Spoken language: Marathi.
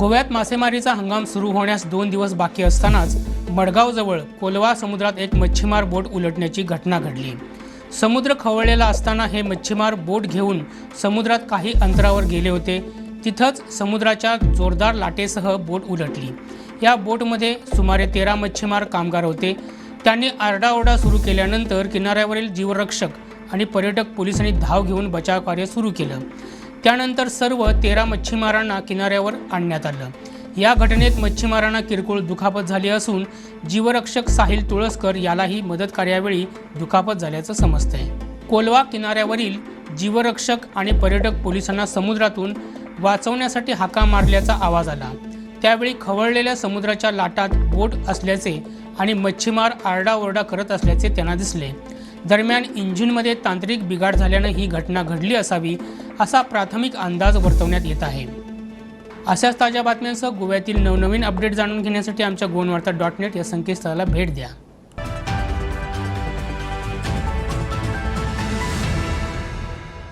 गोव्यात मासेमारीचा हंगाम सुरू होण्यास दोन दिवस बाकी असतानाच मडगावजवळ कोलवा समुद्रात एक मच्छीमार बोट उलटण्याची घटना घडली. समुद्र खवळलेला असताना हे मच्छीमार बोट घेऊन समुद्रात काही अंतरावर गेले होते. तिथंच समुद्राच्या जोरदार लाटेसह बोट उलटली. या बोटमध्ये सुमारे तेरा मच्छीमार कामगार होते. त्यांनी आरडाओरडा सुरू केल्यानंतर किनाऱ्यावरील जीवरक्षक आणि पर्यटक पोलिसांनी धाव घेऊन बचाव कार्य सुरू केलं. त्यानंतर सर्व तेरा मच्छीमारांना किनाऱ्यावर आणण्यात आलं. या घटनेत मच्छीमारांना किरकोळ दुखापत झाली असून जीवरक्षक साहिल तुळसकर यालाही मदत कार्यावेळी दुखापत झाल्याचं समजतंय. कोलवा किनाऱ्यावरील जीवरक्षक आणि पर्यटक पोलिसांना समुद्रातून वाचवण्यासाठी हाका मारल्याचा आवाज आला. त्यावेळी खवळलेल्या समुद्राच्या लाटात बोट असल्याचे आणि मच्छीमार आरडाओरडा करत असल्याचे त्यांना दिसले. दरम्यान इंजिनमध्ये तांत्रिक बिघाड झाल्यानं ही घटना घडली असावी असा प्राथमिक अंदाज वर्तवण्यात येत आहे. अशाच ताज्या बातम्यांसह गोव्यातील नवनवीन अपडेट जाणून घेण्यासाठी आमच्या गोवनवार्ता डॉट नेट या संकेतस्थळाला भेट द्या.